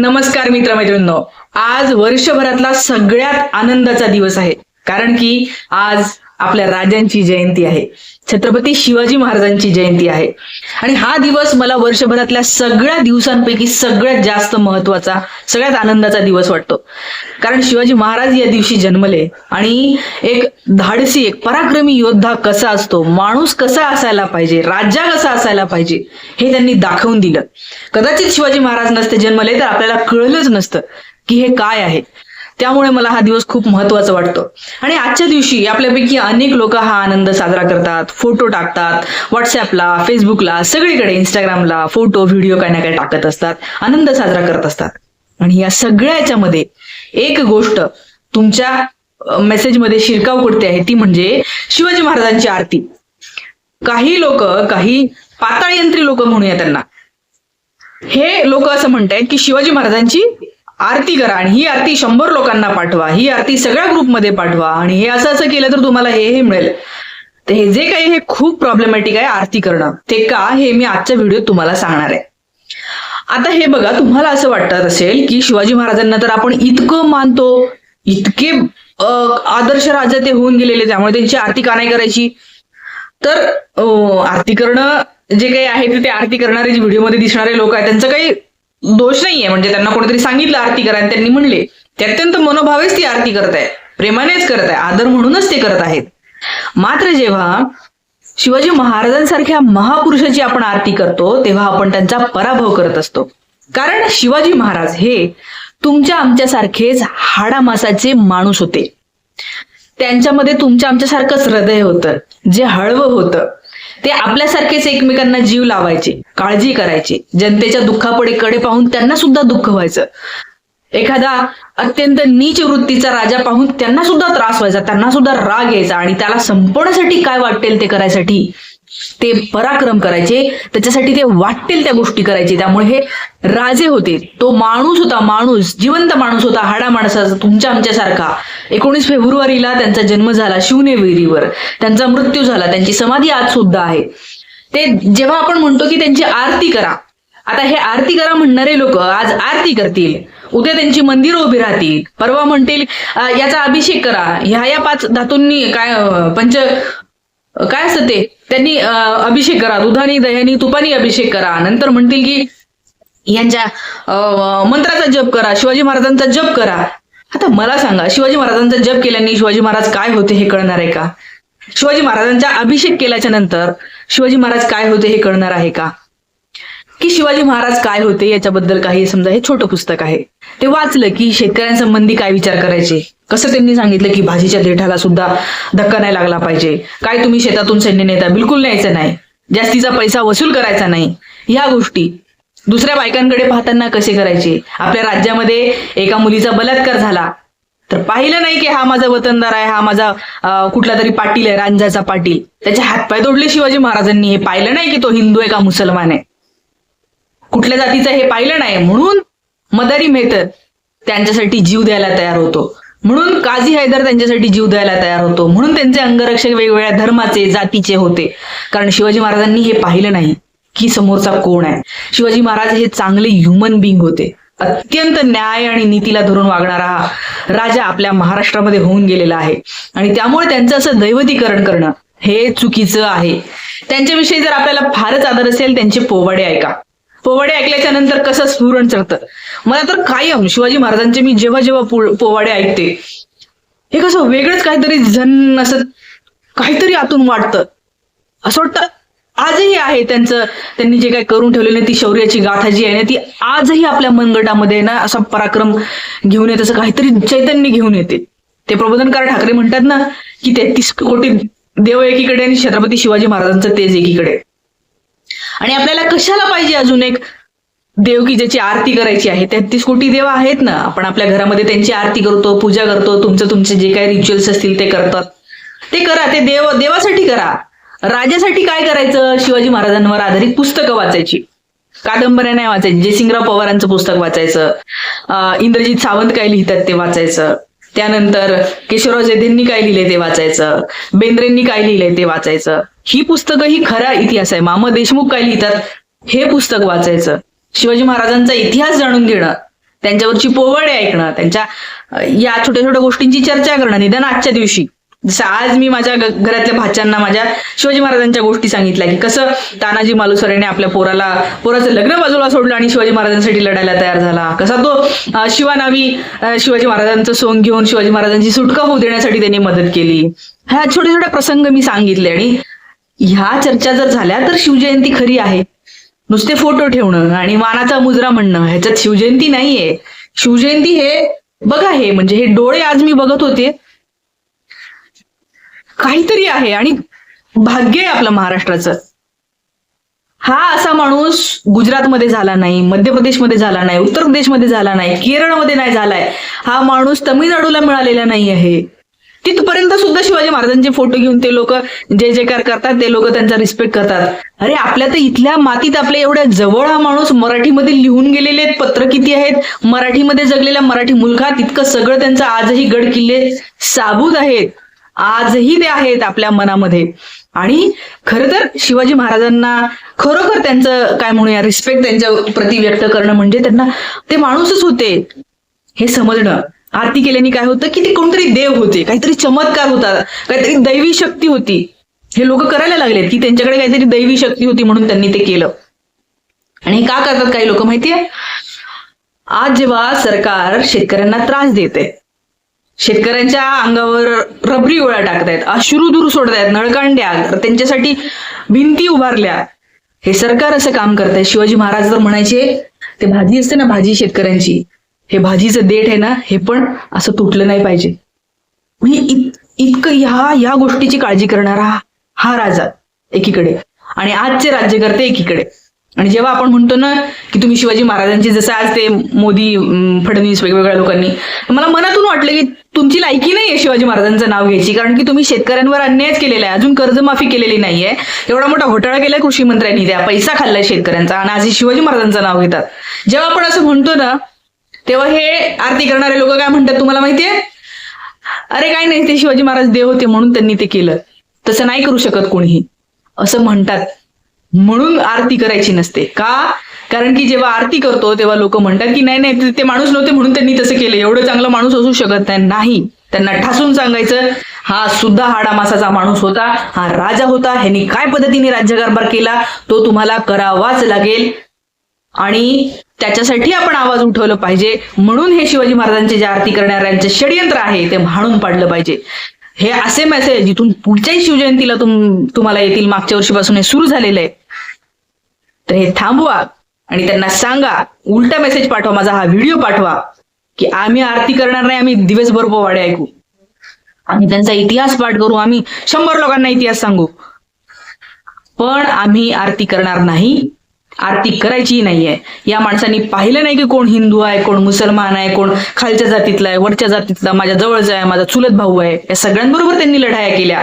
नमस्कार मित्रमैत्रिणींनो. आज वर्षभरातला सगळ्यात आनंदाचा दिवस आहे. कारण की आज आपल्या राजांची जयंती आहे. छत्रपती शिवाजी महाराजांची जयंती आहे. आणि हा दिवस मला वर्षभरातल्या सगळ्या दिवसांपैकी सगळ्यात जास्त महत्त्वाचा सगळ्यात आनंदाचा दिवस वाटतो. कारण शिवाजी महाराज या दिवशी जन्मले आणि एक धाडसी एक पराक्रमी योद्धा कसा असतो माणूस कसा असायला पाहिजे राजा कसा असायला पाहिजे हे त्यांनी दाखवून दिलं. कदाचित शिवाजी महाराज नसते जन्मले तर आपल्याला कळलंच नसतं की हे काय आहे. त्यामुळे मला हा दिवस खूप महत्त्वाचा वाटतो. आणि आजच्या दिवशी आपल्यापैकी अनेक लोक हा आनंद साजरा करतात फोटो टाकतात व्हॉट्सअपला फेसबुकला सगळीकडे इंस्टाग्रामला फोटो व्हिडिओ काही ना काही टाकत असतात आनंद साजरा करत असतात. आणि या सगळ्याच्या मध्ये एक गोष्ट तुमच्या मेसेजमध्ये शिरकाव करते आहे ती म्हणजे शिवाजी महाराजांची आरती. काही लोक काही पाताळयंत्री लोक म्हणूया त्यांना. हे लोक असं म्हणतायत की शिवाजी महाराजांची आरती करा आणि ही आरती शंभर लोकांना पाठवा. ही आरती सगळ्या ग्रुपमध्ये पाठवा. आणि हे असं असं केलं तर तुम्हाला हे हे मिळेल. तर हे जे काही हे खूप प्रॉब्लेमॅटिक आहे आरती करणं ते का हे मी आजच्या व्हिडिओत तुम्हाला सांगणार आहे. आता हे बघा तुम्हाला असं वाटत असेल की शिवाजी महाराजांना तर आपण इतकं मानतो इतके आदर्श राजा ते होऊन गेलेले त्यामुळे त्यांची आरती का नाही करायची? तर आरती करणं जे काही आहे ते ते आरती करणारे जे व्हिडिओमध्ये दिसणारे लोक आहेत त्यांचं काही दोष नाहीये. म्हणजे त्यांना कोणीतरी सांगितलं आरती करा आणि त्यांनी म्हणले. ते अत्यंत मनोभावेच ती आरती करत आहे प्रेमानेच करत आहे आदर म्हणूनच ते करत आहेत. मात्र जेव्हा शिवाजी महाराजांसारख्या महापुरुषाची आपण आरती करतो तेव्हा आपण त्यांचा पराभव करत असतो. कारण शिवाजी महाराज हे तुमच्या आमच्यासारखेच हाडामासाचे माणूस होते. त्यांच्यामध्ये तुमच्या आमच्यासारखंच हृदय होतं. जे हळवं होतं. ते आपल्यासारखेच एकमेकांना जीव लावायचे काळजी करायचे. जनतेच्या दुःखापुढे कडे पाहून त्यांना सुद्धा दुःख व्हायचं. एखादा अत्यंत नीच वृत्तीचा राजा पाहून त्यांना सुद्धा त्रास व्हायचा त्यांना सुद्धा राग यायचा आणि त्याला संपवण्यासाठी काय वाटेल ते करायसाठी ते पराक्रम करायचे त्याच्यासाठी ते वाटतील त्या गोष्टी करायचे. त्यामुळे हे राजे होते. तो माणूस होता माणूस जिवंत माणूस होता हाडा माणसाचा तुमच्या आमच्यासारखा. एकोणीस फेब्रुवारीला त्यांचा जन्म झाला शिवनेवेरीवर त्यांचा मृत्यू झाला. त्यांची समाधी आज सुद्धा आहे. ते जेव्हा आपण म्हणतो की त्यांची आरती करा. आता हे आरती करा म्हणणारे लोक आज आरती करतील. उद्या त्यांची मंदिरं उभी राहतील. परवा म्हणतील याचा अभिषेक करा. ह्या या पाच धातूंनी काय पंच काय असतं ते? त्यांनी अभिषेक करा. दुधानी दह्यानी तुपानी अभिषेक करा. नंतर म्हणतील की यांच्या मंत्राचा जप करा. शिवाजी महाराजांचा जप करा. आता मला सांगा शिवाजी महाराजांचा जप केल्याने शिवाजी महाराज काय होते हे कळणार आहे का? शिवाजी महाराजांचा अभिषेक केल्याच्यानंतर शिवाजी महाराज काय होते हे कळणार आहे का? की शिवाजी महाराज काय होते याच्याबद्दल काही समजा हे छोटं पुस्तक आहे. ते वाचलं की शेतकऱ्यांसंबंधी काय विचार करायचे? कसं त्यांनी सांगितलं की भाजीच्या देठाला सुद्धा धक्का नाही लागला पाहिजे? काय तुम्ही शेतातून सैन्य नेता? बिलकुल न्यायचं नाही. जास्तीचा पैसा वसूल करायचा नाही. ह्या गोष्टी दुसऱ्या बायकांकडे पाहताना कसे करायचे? आपल्या राज्यामध्ये एका मुलीचा बलात्कार झाला. तर पाहिलं नाही की हा माझा वतनदार आहे हा माझा कुठला तरी पाटील आहे रांजाचा पाटील. त्याचे हातपाय तोडले शिवाजी महाराजांनी. हे पाहिलं नाही की तो हिंदू आहे का मुसलमान आहे? कुठल्या जातीचं हे पाहिलं नाही. म्हणून मदारी मेहतर त्यांच्यासाठी जीव द्यायला तयार होतो. म्हणून काझी हैदर त्यांच्यासाठी जीव द्यायला तयार होतो. म्हणून त्यांचे अंगरक्षक वेगवेगळ्या धर्माचे जातीचे होते. कारण शिवाजी महाराजांनी हे पाहिलं नाही की समोरचा कोण आहे. शिवाजी महाराज हे चांगले ह्युमन बिंग होते. अत्यंत न्याय आणि नीतीला धरून वागणारा हा राजा आपल्या महाराष्ट्रामध्ये होऊन गेलेला आहे. आणि त्यामुळे त्यांचं असं दैवतीकरण करणं हे चुकीचं आहे. त्यांच्याविषयी जर आपल्याला फारच आदर असेल त्यांचे पोवाडे ऐका. पोवाडे ऐकल्याच्या नंतर कसं स्फुरण चढतं? मला तर कायम शिवाजी महाराजांचे मी जेव्हा जेव्हा पोवाडे ऐकते हे कसं वेगळंच काहीतरी झन असं काहीतरी आतून वाटतं. असं वाटतं आजही आहे त्यांचं त्यांनी जे काही करून ठेवलेलं ती शौर्याची गाथा जी आहे ना ती आजही आपल्या मनगटामध्ये ना असा पराक्रम घेऊन येत असं काहीतरी चैतन्य घेऊन येते. ते प्रबोधनकार ठाकरे म्हणतात ना की तेहतीस कोटी देव एकीकडे आणि छत्रपती शिवाजी महाराजांचं तेज एकीकडे. आणि आपल्याला कशाला पाहिजे अजून एक देव की ज्याची आरती करायची आहे? तेहतीस कोटी देव आहेत ना. आपण आपल्या घरामध्ये त्यांची आरती करतो पूजा करतो तुमचं तुमचे जे काही रिच्युअल्स असतील ते करतात. ते करा ते देव देवासाठी करा. राजासाठी काय करायचं? शिवाजी महाराजांवर आधारित पुस्तकं वाचायची. कादंबऱ्या नाही वाचायची. जयसिंगराव पवारांचं पुस्तक वाचायचं. इंद्रजित सावंत काय लिहितात ते वाचायचं. त्यानंतर केशवराव जेधेंनी काय लिहिले ते वाचायचं. बेंद्रेंनी काय लिहिलंय ते वाचायचं. ही पुस्तकं ही खरा इतिहास आहे. मामा देशमुख काय लिहितात? हे पुस्तक वाचायचं. शिवाजी महाराजांचा इतिहास जाणून घेणं त्यांच्यावरची पोवळे ऐकणं त्यांच्या या छोट्या छोट्या गोष्टींची चर्चा करणं. निदान आजच्या दिवशी जसं आज मी माझ्या घरातल्या भाच्यांना माझ्या शिवाजी महाराजांच्या गोष्टी सांगितल्या की कसं तानाजी मालुसरेने आपल्या पोराला पोराचं लग्न बाजूला सोडलं आणि शिवाजी महाराजांसाठी लढायला तयार झाला. कसा तो शिवानावी शिवाजी महाराजांचं सोंग घेऊन शिवाजी महाराजांची सुटका होऊ देण्यासाठी त्यांनी मदत केली. ह्या छोटे छोटे प्रसंग मी सांगितले आणि ह्या चर्चा जर झाल्या तर शिवजयंती खरी आहे. नुसते फोटो ठेवणं आणि मानाचा मुजरा म्हणणं ह्याच्यात शिवजयंती नाहीये. शिवजयंती हे बघा हे म्हणजे हे डोळे आज मी बघत होते. काहीतरी आहे आणि भाग्य आहे आपलं महाराष्ट्राचं. हा असा माणूस गुजरातमध्ये झाला नाही मध्य प्रदेशमध्ये झाला नाही उत्तर प्रदेशमध्ये झाला नाही केरळमध्ये नाही झालाय. हा माणूस तमिळनाडूला मिळालेला नाही आहे. तिथपर्यंत सुद्धा शिवाजी महाराजांचे फोटो घेऊन ते लोक जे जयकार करतात ते लोक त्यांचा रिस्पेक्ट करतात. अरे आपल्या तर इथल्या मातीत आपल्या एवढ्या जवळ हा माणूस मराठीमध्ये लिहून गेलेले आहेत पत्र किती आहेत? मराठीमध्ये जगलेल्या मराठी मुलगा तितकं सगळं त्यांचं आजही गड किल्ले साबूत आहेत. आजही ते आहेत आपल्या मनामध्ये. आणि खरं तर शिवाजी महाराजांना खरोखर त्यांचं काय म्हणूया रिस्पेक्ट त्यांच्या प्रती व्यक्त करणं म्हणजे त्यांना ते माणूसच होते. हे समजणं. आरती केल्याने काय होतं की ते कोणतरी देव होते काहीतरी चमत्कार होता काहीतरी दैवी शक्ती होती. हे लोक करायला लागलेत की त्यांच्याकडे काहीतरी दैवी शक्ती होती म्हणून त्यांनी ते केलं. आणि का करतात काही लोक माहितीये? आज जेव्हा सरकार शेतकऱ्यांना त्रास देते शेतकऱ्यांच्या अंगावर रबरी गोळ्या टाकतायत अश्रुदूर सोडतायत नळकांड्या त्यांच्यासाठी भिंती उभारल्या. हे सरकार असं काम करतंय. शिवाजी महाराज जर म्हणायचे ते भाजी असते ना भाजी शेतकऱ्यांची हे भाजीचं देठ आहे ना हे पण असं तुटलं नाही पाहिजे. म्हणजे इत, इतकं ह्या या गोष्टीची काळजी करणारा हा राजा एकीकडे आणि आजचे राज्यकर्ते एकीकडे. आणि जेव्हा आपण म्हणतो ना की तुम्ही शिवाजी महाराजांचे जसं आज ते मोदी फडणवीस वेगवेगळ्या लोकांनी मला मनातून वाटलं की तुमची लायकी नाहीये शिवाजी महाराजांचं नाव घ्यायची कारण की तुम्ही शेतकऱ्यांवर अन्यायच केलेला आहे अजून कर्जमाफी केलेली नाहीये. एवढा मोठा घोटाळा केला कृषी मंत्र्यांनी त्या पैसा खाल्लाय शेतकऱ्यांचा आणि आज शिवाजी महाराजांचं नाव घेतात. जेव्हा आपण असं म्हणतो ना तेव्हा हे आरती करणारे लोक काय म्हणतात तुम्हाला माहितीये? अरे काय नाही ते शिवाजी महाराज देव होते म्हणून त्यांनी ते केलं. तसं नाही करू शकत कोणीही. असं म्हणतात. म्हणून आरती करायची नसते. का? कारण की जेव्हा आरती करतो तेव्हा लोक म्हणतात की नाही नाही ते- माणूस नव्हते म्हणून त्यांनी तसं केलं. एवढं चांगलं माणूस असू शकत नाही. नाही. त्यांना ठासून सांगायचं हा सुद्धा हाडामासाचा माणूस होता. हा राजा होता. ह्यांनी काय पद्धतीने राज्यकारभार केला? तो तुम्हाला करावाच लागेल. आणि त्याच्यासाठी आपण आवाज उठवलं पाहिजे. म्हणून हे शिवाजी महाराजांचे जे आरती करणाऱ्यांचे षडयंत्र आहे ते म्हणून पाडलं पाहिजे. हे असे मेसेज जिथून पुढच्याही शिवजयंतीला तुम तुम्हाला येतील मागच्या वर्षीपासून हे सुरू झालेलं आहे. तर हे थांबवा आणि त्यांना सांगा उलटा मेसेज पाठवा माझा हा व्हिडिओ पाठवा की आम्ही आरती करणार नाही आम्ही दिवसभर पोवाडे ऐकू. आम्ही त्यांचा इतिहास पाठ करू आम्ही शंभर लोकांना इतिहास सांगू. पण आम्ही आरती करणार नाही आरती करायची नाहीये. या माणसांनी पाहिलं नाही की कोण हिंदू आहे कोण मुसलमान आहे कोण खालच्या जातीतला आहे वरच्या जातीतला माझ्या जवळचा आहे माझा चुलत भाऊ आहे. या सगळ्यांबरोबर त्यांनी लढाया केल्या.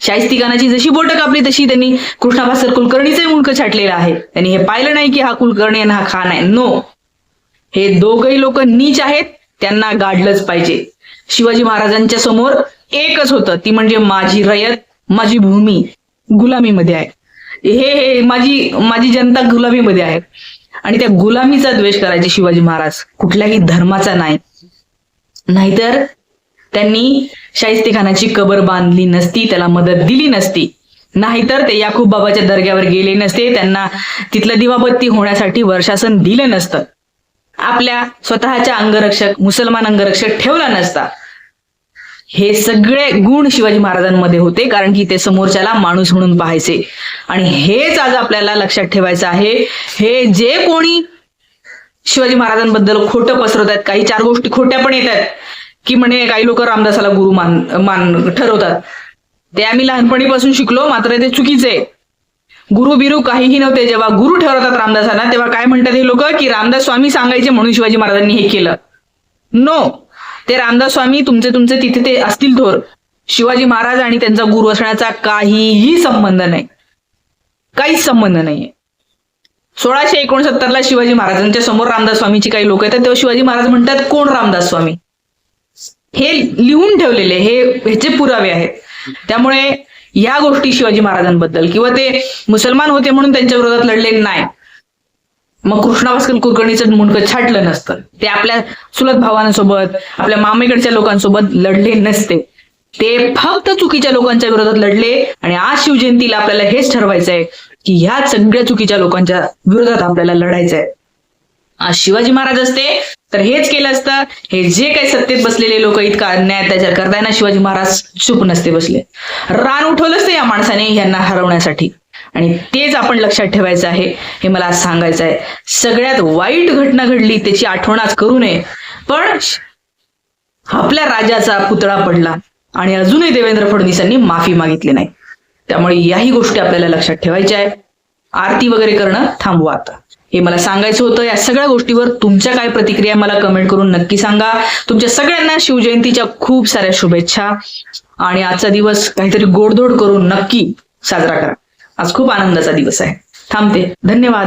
शाहिस्तिकानाची जशी बोट कापली तशी त्यांनी कृष्णाभास्कर कुलकर्णीचाही मुलक छाटलेलं आहे. त्यांनी हे पाहिलं नाही की हा कुलकर्णी आणि हा खान आहे. नो हे दोघही लोक नीच आहेत. त्यांना गाडलंच पाहिजे. शिवाजी महाराजांच्या समोर एकच होतं. ती म्हणजे माझी रयत माझी भूमी गुलामीमध्ये आहे. हे हे माझी माझी जनता गुलामीमध्ये आहे. आणि त्या गुलामीचा द्वेष करायचे शिवाजी महाराज कुठल्याही धर्माचा नाही. नाहीतर त्यांनी शाहिस्तेखानाची कबर बांधली नसती त्याला मदत दिली नसती. नाहीतर ते याकूब बाबाच्या दर्ग्यावर गेले नसते त्यांना तिथलं दिवाबत्ती होण्यासाठी वर्षासन दिलं नसतं. आपल्या स्वतःच्या अंगरक्षक मुसलमान अंगरक्षक ठेवला नसता. हे सगळे गुण शिवाजी महाराजांमध्ये होते कारण की ते समोरच्याला माणूस म्हणून पाहायचे. आणि हेच आज आपल्याला लक्षात ठेवायचं आहे हे जे कोणी शिवाजी महाराजांबद्दल खोटं पसरवत आहेत काही चार गोष्टी खोट्या पण येत आहेत की म्हणे काही लोक रामदासाला गुरु मान मान ठरवतात. ते आम्ही लहानपणीपासून शिकलो मात्र ते चुकीचे. आहे गुरु बिरू काहीही नव्हते जेव्हा गुरु ठरवतात रामदासांना तेव्हा काय म्हणतात हे लोक की रामदास स्वामी सांगायचे म्हणून शिवाजी महाराजांनी हे केलं. नो ते रामदास स्वामी तुमचे तुमचे तिथे ते असतील थोर. शिवाजी महाराज आणि त्यांचा गुरु असण्याचा काहीही संबंध नाही. काहीच संबंध नाहीये. सोळाशे एकोणसत्तरला शिवाजी महाराजांच्या समोर रामदास स्वामीची काही लोक येतात तेव्हा शिवाजी महाराज म्हणतात कोण रामदास स्वामी? हे लिहून ठेवलेले हे ह्याचे पुरावे आहेत. त्यामुळे या गोष्टी शिवाजी महाराजांबद्दल किंवा ते मुसलमान होते म्हणून त्यांच्या विरोधात लढले नाही. मग कृष्णा भास्कर कुलकर्णीचं मुंडकं छाटलं नसतं. ते आपल्या सुलत भावांसोबत आपल्या मामेकडच्या लोकांसोबत लढले नसते. ते फक्त चुकीच्या लोकांच्या विरोधात लढले आणि आज शिवजयंतीला आपल्याला हेच ठरवायचं आहे की ह्या सगळ्या चुकीच्या लोकांच्या विरोधात आपल्याला लढायचं आहे आज शिवाजी महाराज असते तर हेच केलं असतं. हे जे काही सत्तेत बसलेले लोक इतका अन्याय अत्याचार करताय ना शिवाजी महाराज चुप नसते बसले. रान उठवलं असतं या माणसाने यांना हरवण्यासाठी. आणि तेच आपण लक्षात ठेवायचं आहे. हे मला आज सांगायचं आहे. सगळ्यात वाईट घटना घडली त्याची आठवण आज करू नये. पण आपल्या राजाचा पुतळा पडला आणि अजूनही देवेंद्र फडणवीसांनी माफी मागितली नाही. त्यामुळे याही गोष्टी आपल्याला लक्षात ठेवायच्या आहे. आरती वगैरे करणं थांबवा आता. हे मला सांगायचं होतं. या सगळ्या गोष्टीवर तुमच्या काय प्रतिक्रिया मला कमेंट करून नक्की सांगा. तुमच्या सगळ्यांना शिवजयंतीच्या खूप साऱ्या शुभेच्छा. आणि आजचा दिवस काहीतरी गोडधोड करून नक्की साजरा करा. आज खूप आनंदाचा दिवस आहे. थांबते. धन्यवाद.